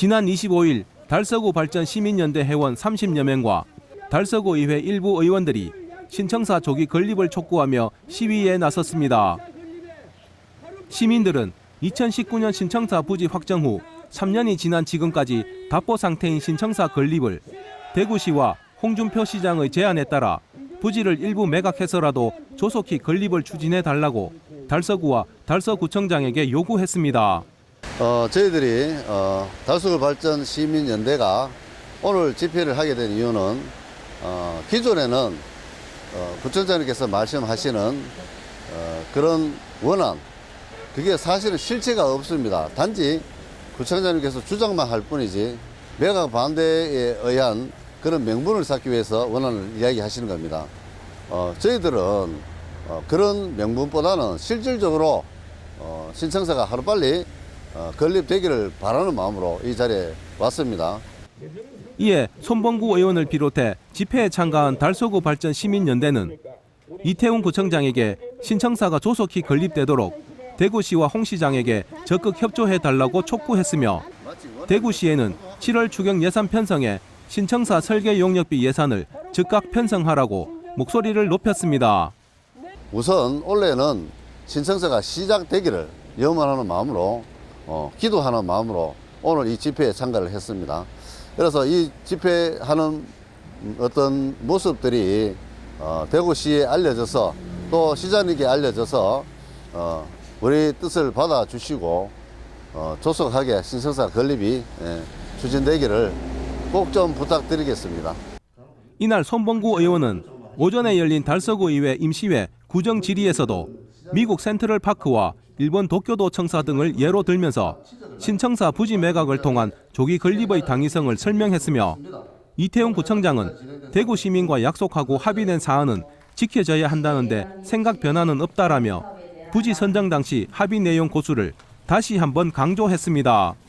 지난 25일 달서구 발전 시민연대 회원 30여 명과 달서구 의회 일부 의원들이 신청사 조기 건립을 촉구하며 시위에 나섰습니다. 시민들은 2019년 신청사 부지 확정 후 3년이 지난 지금까지 답보 상태인 신청사 건립을 대구시와 홍준표 시장의 제안에 따라 부지를 일부 매각해서라도 조속히 건립을 추진해 달라고 달서구와 달서구청장에게 요구했습니다. 어, 저희들이 어, 달서구 발전 시민연대가 오늘 집회를 하게 된 이유는 어, 기존에는 어, 구청장님께서 말씀하시는 어, 그런 원안 그게 사실은 실체가 없습니다. 단지 구청장님께서 주장만 할 뿐이지 매각 반대에 의한 그런 명분을 쌓기 위해서 원안을 이야기하시는 겁니다. 어, 저희들은 어, 그런 명분보다는 실질적으로 어, 신청서가 하루빨리 어, 건립되기를 바라는 마음으로 이 자리에 왔습니다. 이에 손봉구 의원을 비롯해 집회에 참가한 달서구 발전 시민연대는 이태훈 구청장에게 신청사가 조속히 건립되도록 대구시와 홍 시장에게 적극 협조해 달라고 촉구했으며 대구시에는 7월 추경 예산 편성에 신청사 설계 용역비 예산을 즉각 편성하라고 목소리를 높였습니다. 우선 원래는 신청서가 시작되기를 염원하는 마음으로 어, 기도하는 마음으로 오늘 이 집회에 참가를 했습니다. 그래서 이 집회하는 어떤 모습들이 어, 대구시에 알려져서 또 시장님께 알려져서 어, 우리 뜻을 받아주시고 어, 조속하게 신청사 건립이 예, 추진되기를 꼭 좀 부탁드리겠습니다. 이날 손봉구 의원은 오전에 열린 달서구 의회 임시회 구정 질의에서도 미국 센트럴 파크와 일본 도쿄도 청사 등을 예로 들면서 신청사 부지 매각을 통한 조기 건립의 당위성을 설명했으며 이태용 구청장은 대구 시민과 약속하고 합의된 사안은 지켜져야 한다는데 생각 변화는 없다라며 부지 선정 당시 합의 내용 고수를 다시 한번 강조했습니다.